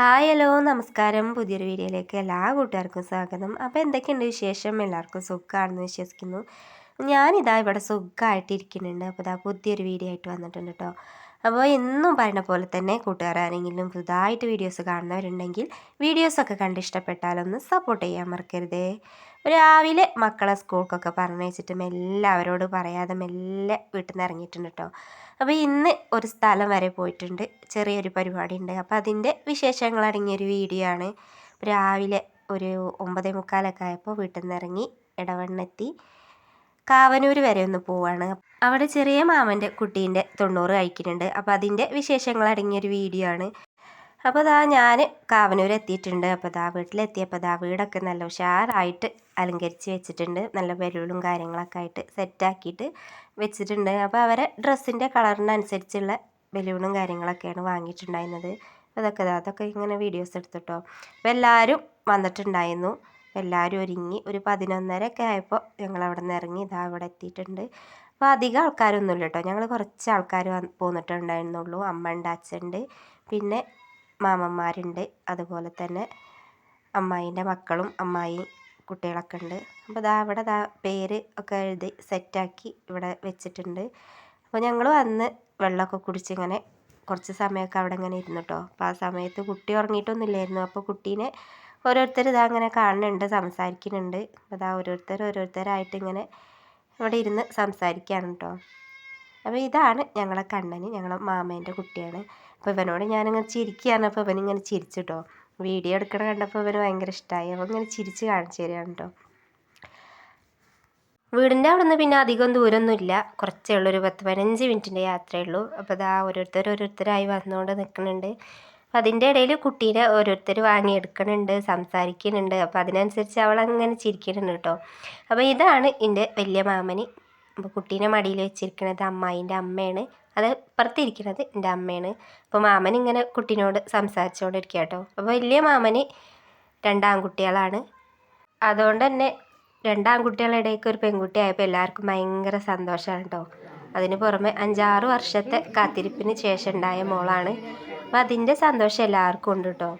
Hi hello നമസ്കാരം. പുതിയൊരു വീഡിയോയിലേക്ക് എല്ലാ കൂട്ടുകാർക്കും സ്വാഗതം. അപ്പോൾ എന്തൊക്കെയുണ്ട് വിശേഷം? എല്ലാവർക്കും സുഖമാണെന്ന് വിശ്വസിക്കുന്നു. ഞാനിതാ ഇവിടെ സുഖമായിട്ടിരിക്കുന്നുണ്ട്. അപ്പോൾ ഇതാ പുതിയൊരു വീഡിയോ ആയിട്ട് വന്നിട്ടുണ്ട് കേട്ടോ അപ്പോൾ എന്നും പറയുന്ന പോലെ തന്നെ കൂട്ടുകാരാരെങ്കിലും പുതുതായിട്ട് വീഡിയോസ് കാണുന്നവരുണ്ടെങ്കിൽ വീഡിയോസൊക്കെ കണ്ട് ഇഷ്ടപ്പെട്ടാലൊന്ന് സപ്പോർട്ട് ചെയ്യാൻ മറക്കരുതേ. രാവിലെ മക്കളെ സ്കൂൾക്കൊക്കെ പറഞ്ഞയച്ചിട്ട് മെല്ലെ അവരോട് പറയാതെ മെല്ലെ വീട്ടിൽ നിന്ന് ഇറങ്ങിയിട്ടുണ്ട് കേട്ടോ അപ്പോൾ ഇന്ന് ഒരു സ്ഥലം വരെ പോയിട്ടുണ്ട്. ചെറിയൊരു പരിപാടി ഉണ്ട് അപ്പോൾ അതിന്റെ വിശേഷങ്ങൾ അടങ്ങിയൊരു വീഡിയോ ആണ്. രാവിലെ ഒരു ഒമ്പതേ മുക്കാലൊക്കെ ആയപ്പോൾ വീട്ടിൽ നിന്ന് ഇറങ്ങി ഇടവണ്ണെത്തി കാവനൂർ വരെ ഒന്ന് പോവാണ്. അവിടെ ചെറിയ മാമന്റെ കുട്ടീന്റെ തൊണ്ണൂറ് കഴിക്കുന്നുണ്ട്. അപ്പോൾ അതിന്റെ വിശേഷങ്ങൾ അടങ്ങിയൊരു വീഡിയോ ആണ്. അപ്പോൾ ദാ ഞാൻ കാവനൂർ എത്തിയിട്ടുണ്ട്. അപ്പോൾ ദാ വീട്ടിലെത്തിയപ്പോൾ ദാ വീടൊക്കെ നല്ല ഉഷാറായിട്ട് അലങ്കരിച്ച് വെച്ചിട്ടുണ്ട്. നല്ല ബലൂണും കാര്യങ്ങളൊക്കെ ആയിട്ട് സെറ്റാക്കിയിട്ട് വെച്ചിട്ടുണ്ട്. അപ്പോൾ അവരെ ഡ്രസ്സിന്റെ കളറിനനുസരിച്ചുള്ള ബലൂണും കാര്യങ്ങളൊക്കെയാണ് വാങ്ങിയിട്ടുണ്ടായിരുന്നത്. അതൊക്കെ അതൊക്കെ ഇങ്ങനെ വീഡിയോസ് എടുത്തിട്ടോ. അപ്പോൾ എല്ലാവരും വന്നിട്ടുണ്ടായിരുന്നു. എല്ലാവരും ഒരുങ്ങി ഒരു പതിനൊന്നര ഒക്കെ ആയപ്പോൾ ഞങ്ങൾ അവിടെ നിന്ന് ഇറങ്ങി ഇതാ ഇവിടെ എത്തിയിട്ടുണ്ട്. അപ്പോൾ അധികം ആൾക്കാരൊന്നുമില്ല കേട്ടോ ഞങ്ങൾ കുറച്ച് ആൾക്കാർ പോന്നിട്ടുണ്ടായിരുന്നുള്ളൂ. അമ്മ ഉണ്ട് അച്ഛനുണ്ട് പിന്നെ മാമന്മാരുണ്ട്. അതുപോലെ തന്നെ അമ്മായിന്റെ മക്കളും അമ്മായി കുട്ടികളൊക്കെ ഉണ്ട്. അപ്പോൾ ദാ ഇവിടെ ദാ പേര് ഒക്കെ എഴുതി സെറ്റാക്കി ഇവിടെ വെച്ചിട്ടുണ്ട്. അപ്പോൾ ഞങ്ങൾ വന്ന് വെള്ളമൊക്കെ കുടിച്ചിങ്ങനെ കുറച്ച് സമയമൊക്കെ അവിടെ ഇങ്ങനെ ഇരുന്നു കേട്ടോ അപ്പോൾ ആ സമയത്ത് കുട്ടി ഉറങ്ങിയിട്ടൊന്നുമില്ലായിരുന്നു. അപ്പോൾ കുട്ടീനെ ഓരോരുത്തർ ഇതാ അങ്ങനെ കാണുന്നുണ്ട് സംസാരിക്കുന്നുണ്ട്. അപ്പോൾ ഇതാ ഓരോരുത്തർ ഓരോരുത്തരായിട്ട് ഇങ്ങനെ ഇവിടെ ഇരുന്ന് സംസാരിക്കുകയാണ് കേട്ടോ അപ്പോൾ ഇതാണ് ഞങ്ങളെ കണ്ണന് ഞങ്ങളെ മാമേന്റെ കുട്ടിയാണ്. അപ്പോൾ ഇവനോട് ഞാനിങ്ങനെ ചിരിക്കുകയാണ് അപ്പോൾ ഇവനിങ്ങനെ ചിരിച്ചിട്ടോ. വീഡിയോ എടുക്കണ കണ്ടപ്പോൾ ഇവന് ഭയങ്കര ഇഷ്ടമായി അപ്പോൾ ഇങ്ങനെ ചിരിച്ച് കാണിച്ചു തരികയാണ് കേട്ടോ വീടിന്റെ അവിടെ നിന്ന് പിന്നെ അധികം ദൂരമൊന്നുമില്ല കുറച്ചേ ഉള്ളൂ. ഒരു പത്ത് പതിനഞ്ച് മിനിറ്റിന്റെ യാത്രയേ ഉള്ളൂ. അപ്പോൾ ഇതാ ഓരോരുത്തർ ഓരോരുത്തരായി വന്നുകൊണ്ട് നിൽക്കുന്നുണ്ട് അപ്പം അതിന്റെ ഇടയിൽ കുട്ടീനെ ഓരോരുത്തർ വാങ്ങിയെടുക്കുന്നുണ്ട് സംസാരിക്കുന്നുണ്ട് അപ്പോൾ അതിനനുസരിച്ച് അവൾ അങ്ങനെ ചിരിക്കുന്നുണ്ട് കേട്ടോ അപ്പോൾ ഇതാണ് എന്റെ വലിയ മാമന്. അപ്പോൾ കുട്ടീനെ മടിയിൽ വെച്ചിരിക്കുന്നത് അമ്മായിന്റെ അമ്മയാണ്. അത് പുറത്തിരിക്കുന്നത് എന്റെ അമ്മയാണ്. അപ്പോൾ മാമൻ ഇങ്ങനെ കുട്ടീനോട് സംസാരിച്ചുകൊണ്ടിരിക്കുക കേട്ടോ അപ്പോൾ വലിയ മാമന് രണ്ടാൺകുട്ടികളാണ് അതുകൊണ്ട് തന്നെ രണ്ടാൺകുട്ടികളുടെ ഇടയ്ക്ക് ഒരു പെൺകുട്ടി ആയപ്പോൾ എല്ലാവർക്കും ഭയങ്കര സന്തോഷമാണ് കേട്ടോ. അതിന് പുറമെ അഞ്ചാറ് വർഷത്തെ കാത്തിരിപ്പിന് ശേഷം ഉണ്ടായ മോളാണ്. അപ്പോൾ അതിന്റെ സന്തോഷം എല്ലാവർക്കും ഉണ്ട് കേട്ടോ.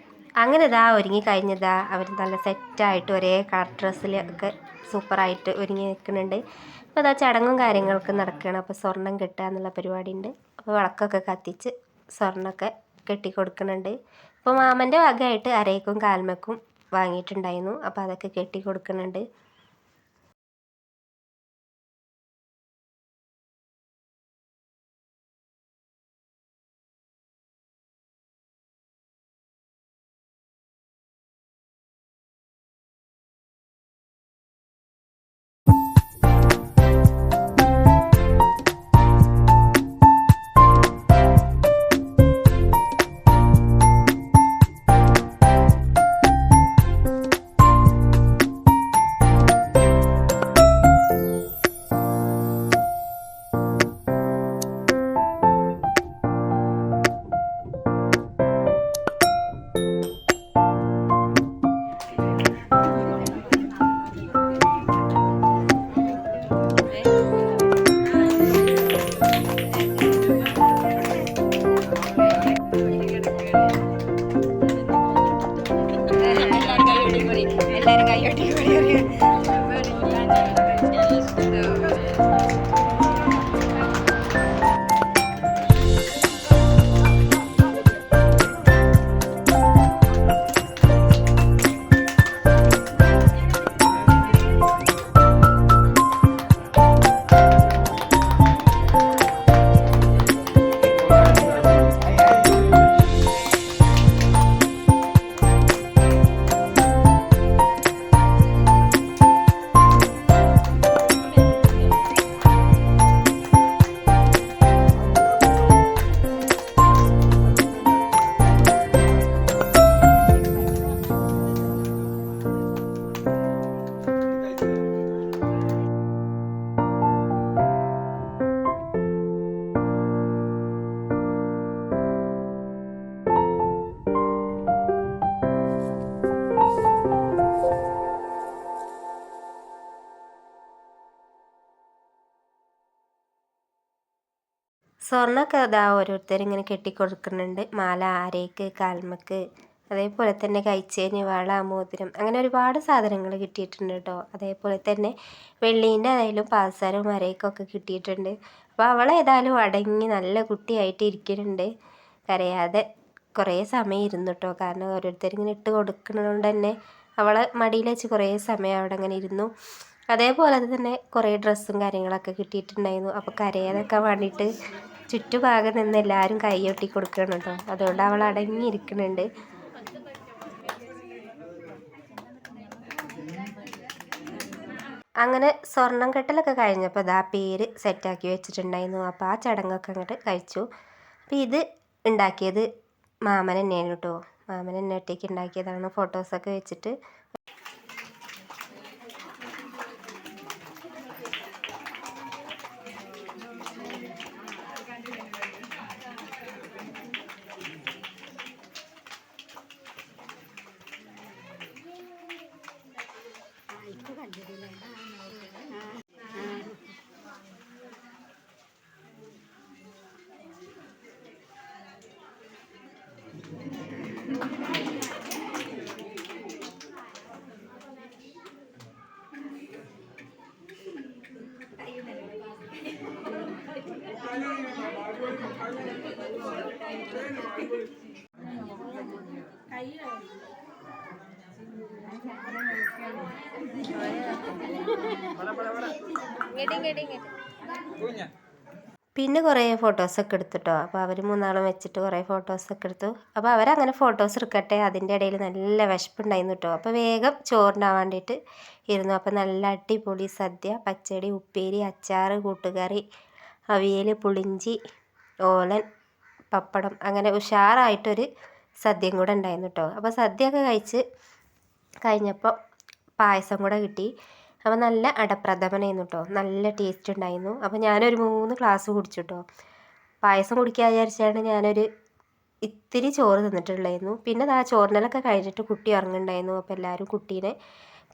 അങ്ങനെ ഇതാ ഒരുങ്ങി കഴിഞ്ഞതാ. അവർ നല്ല സെറ്റായിട്ട് ഒരേ കളർ ഡ്രസ്സിലൊക്കെ സൂപ്പറായിട്ട് ഒരുങ്ങി നിൽക്കുന്നുണ്ട്. അപ്പോൾ അതാ ചടങ്ങും കാര്യങ്ങളൊക്കെ നടക്കുകയാണ് അപ്പോൾ സ്വർണം കെട്ടുക എന്നുള്ള പരിപാടി ഉണ്ട് അപ്പോൾ വിളക്കൊക്കെ കത്തിച്ച് സ്വർണമൊക്കെ കെട്ടി കൊടുക്കുന്നുണ്ട് അപ്പോൾ മാമന്റെ വകയായിട്ട് അരയ്ക്കും കാൽമക്കും വാങ്ങിയിട്ടുണ്ടായിരുന്നു. അപ്പോൾ അതൊക്കെ കെട്ടി കൊടുക്കുന്നുണ്ട് സ്വർണമൊക്കെ ഇതാ ഓരോരുത്തർ ഇങ്ങനെ കെട്ടിക്കൊടുക്കുന്നുണ്ട്. മാല ആരേക്ക് കാൽമക്ക്. അതേപോലെ തന്നെ കൈച്ചേന് വള മോതിരം. അങ്ങനെ ഒരുപാട് സാധനങ്ങൾ കിട്ടിയിട്ടുണ്ട് കേട്ടോ. അതേപോലെ തന്നെ വെള്ളീന്റെ ആയാലും പാദസരം മരയ്ക്കൊക്കെ കിട്ടിയിട്ടുണ്ട്. അപ്പോൾ അവൾ ഏതായാലും അടങ്ങി നല്ല കുട്ടിയായിട്ട് ഇരിക്കുന്നുണ്ട്. കരയാതെ കുറേ സമയം ഇരുന്നു കേട്ടോ. കാരണം ഓരോരുത്തരിങ്ങനെ ഇട്ട് കൊടുക്കുന്നതുകൊണ്ട് തന്നെ അവളെ മടിയിൽ വെച്ച് കുറേ സമയം അവിടെ അങ്ങനെ ഇരുന്നു. അതേപോലെ തന്നെ കുറേ ഡ്രസ്സും കാര്യങ്ങളൊക്കെ കിട്ടിയിട്ടുണ്ടായിരുന്നു. അപ്പോൾ കരയാതൊക്കെ വേണ്ടിയിട്ട് ചുറ്റുഭാഗം നിന്ന് എല്ലാവരും കൈയൊട്ടി കൊടുക്കണം കേട്ടോ. അതുകൊണ്ട് അവൾ അടങ്ങിയിരിക്കുന്നുണ്ട്. അങ്ങനെ സ്വർണം കെട്ടലൊക്കെ കഴിഞ്ഞപ്പോൾ ഇതാ പേര് സെറ്റാക്കി വെച്ചിട്ടുണ്ടായിരുന്നു. അപ്പോൾ ആ ചടങ്ങൊക്കെ അങ്ങോട്ട് കഴിച്ചു. അപ്പോൾ ഇത് ഉണ്ടാക്കിയത് മാമൻ തന്നെയാണ് കേട്ടോ. മാമൻ എന്നെ ഒറ്റയ്ക്ക് ഉണ്ടാക്കിയതാണ്. ഫോട്ടോസൊക്കെ വെച്ചിട്ട് പിന്നെ കുറേ ഫോട്ടോസൊക്കെ എടുത്തിട്ടോ. അപ്പോൾ അവർ മൂന്നാളും വെച്ചിട്ട് കുറേ ഫോട്ടോസൊക്കെ എടുത്തു. അപ്പോൾ അവരങ്ങനെ ഫോട്ടോസ് എടുക്കട്ടെ. അതിന്റെ ഇടയിൽ നല്ല വിശപ്പുണ്ടായിരുന്നു കേട്ടോ അപ്പോൾ വേഗം ചോറിനാൻ വേണ്ടിയിട്ട് ഇരുന്നു. അപ്പോൾ നല്ല അടിപൊളി സദ്യ. പച്ചടി ഉപ്പേരി അച്ചാർ കൂട്ടുകറി അവിയൽ പുളിഞ്ചി ഓലൻ പപ്പടം അങ്ങനെ ഉഷാറായിട്ടൊരു സദ്യയും കൂടെ ഉണ്ടായിരുന്നു കേട്ടോ അപ്പോൾ സദ്യയൊക്കെ കഴിച്ച് കഴിഞ്ഞപ്പോൾ പായസം കൂടെ കിട്ടി. അപ്പോൾ നല്ല അടപ്രഥമനായിരുന്നു കേട്ടോ നല്ല ടേസ്റ്റ് ഉണ്ടായിരുന്നു. അപ്പോൾ ഞാനൊരു മൂന്ന് ഗ്ലാസ് കുടിച്ചു കേട്ടോ പായസം കുടിക്കാൻ വിചാരിച്ചാണ് ഞാനൊരു ഇത്തിരി ചോറ് തിന്നിട്ടുള്ളായിരുന്നു. പിന്നെ ആ ചോറിനലൊക്കെ കഴിഞ്ഞിട്ട് കുട്ടി ഉറങ്ങുന്നുണ്ടായിരുന്നു. അപ്പോൾ എല്ലാവരും കുട്ടീനെ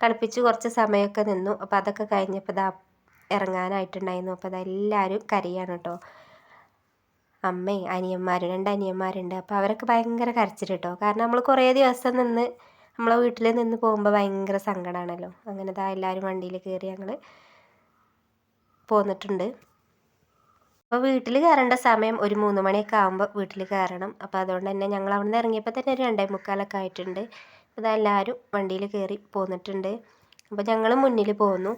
കളിപ്പിച്ച് കുറച്ച് സമയമൊക്കെ നിന്നു. അപ്പോൾ അതൊക്കെ കഴിഞ്ഞപ്പോൾ ഇതാ ഇറങ്ങാനായിട്ടുണ്ടായിരുന്നു. അപ്പോൾ അതെല്ലാവരും കരയാണ് കേട്ടോ അമ്മയും അനിയന്മാരും രണ്ട് അനിയന്മാരുണ്ട്. അപ്പോൾ അവരൊക്കെ ഭയങ്കര കരച്ചിൽ കേട്ടോ കാരണം നമ്മൾ കുറേ ദിവസം നിന്ന് നമ്മളെ വീട്ടിൽ നിന്ന് പോകുമ്പോൾ ഭയങ്കര സങ്കടമാണല്ലോ അങ്ങനെ ദാ എല്ലാവരും വണ്ടിയിൽ കയറി ഞങ്ങൾ പോന്നിട്ടുണ്ട്. അപ്പോൾ വീട്ടിൽ കയറേണ്ട സമയം ഒരു മൂന്ന് മണിയൊക്കെ ആകുമ്പോൾ വീട്ടിൽ കയറണം. അപ്പോൾ അതുകൊണ്ട് തന്നെ ഞങ്ങൾ അവിടെ നിന്ന് ഇറങ്ങിയപ്പോൾ തന്നെ ഒരു രണ്ടേ മുക്കാലൊക്കെ ആയിട്ടുണ്ട്. അപ്പോൾ എല്ലാവരും വണ്ടിയിൽ കയറി പോന്നിട്ടുണ്ട്. അപ്പോൾ ഞങ്ങൾ മുന്നിൽ പോന്നു.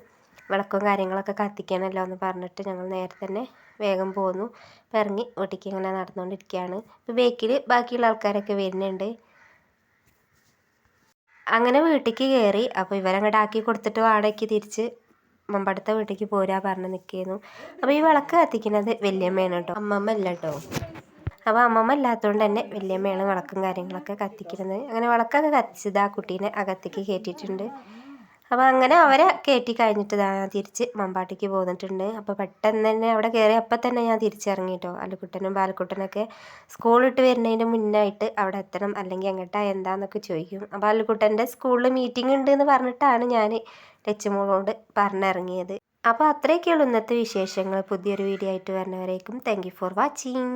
വിളക്കും കാര്യങ്ങളൊക്കെ കത്തിക്കണമല്ലോ എന്ന് പറഞ്ഞിട്ട് ഞങ്ങൾ നേരെ തന്നെ വേഗം പോന്നു. അപ്പോൾ ഇറങ്ങി വീട്ടിലേക്ക് ഇങ്ങനെ നടന്നുകൊണ്ടിരിക്കുകയാണ്. ഇപ്പോൾ ബേക്കിൽ ബാക്കിയുള്ള ആൾക്കാരൊക്കെ വരുന്നുണ്ട്. അങ്ങനെ വീട്ടിലേക്ക് കയറി. അപ്പോൾ ഇവരങ്ങോട്ട് ആക്കി കൊടുത്തിട്ട് വാടകയ്ക്ക് തിരിച്ച് മമ്പടുത്ത വീട്ടിലേക്ക് പോരാ പറഞ്ഞ് നിൽക്കുന്നു. അപ്പോൾ ഈ വിളക്ക് കത്തിക്കുന്നത് വല്യമ്മയാണ് കേട്ടോ. അമ്മമ്മ അല്ല കേട്ടോ. അപ്പോൾ അമ്മമ്മ ഇല്ലാത്തതുകൊണ്ട് തന്നെ വല്യമ്മയാണ് വിളക്കും കാര്യങ്ങളൊക്കെ കത്തിക്കുന്നത്. അങ്ങനെ വിളക്കൊക്കെ കത്തിച്ചത് ആ കുട്ടീനെ അകത്തേക്ക് കയറ്റിയിട്ടുണ്ട്. അപ്പോൾ അങ്ങനെ അവരെ കയറ്റി കഴിഞ്ഞിട്ട് ഞാൻ തിരിച്ച് മമ്പാട്ടിക്ക് പോന്നിട്ടുണ്ട്. അപ്പോൾ പെട്ടെന്ന് തന്നെ അവിടെ കയറി അപ്പം തന്നെ ഞാൻ തിരിച്ചിറങ്ങി കേട്ടോ അല്ലുക്കുട്ടനും ബാലക്കുട്ടനൊക്കെ സ്കൂളിട്ട് വരുന്നതിന് മുന്നായിട്ട് അവിടെ എത്തണം അല്ലെങ്കിൽ എങ്ങോട്ടാ എന്താന്നൊക്കെ ചോദിക്കും. അപ്പോൾ അല്ലുക്കുട്ടന്റെ സ്കൂളിൽ മീറ്റിംഗ് ഉണ്ട് എന്ന് പറഞ്ഞിട്ടാണ് ഞാൻ ലച്ചുമോളോട് പറഞ്ഞിറങ്ങിയത്. അപ്പോൾ അത്രയൊക്കെയുള്ളൂ ഇന്നത്തെ വിശേഷങ്ങൾ. പുതിയൊരു വീഡിയോ ആയിട്ട് വരുന്നവരേക്കും താങ്ക് ഫോർ വാച്ചിങ്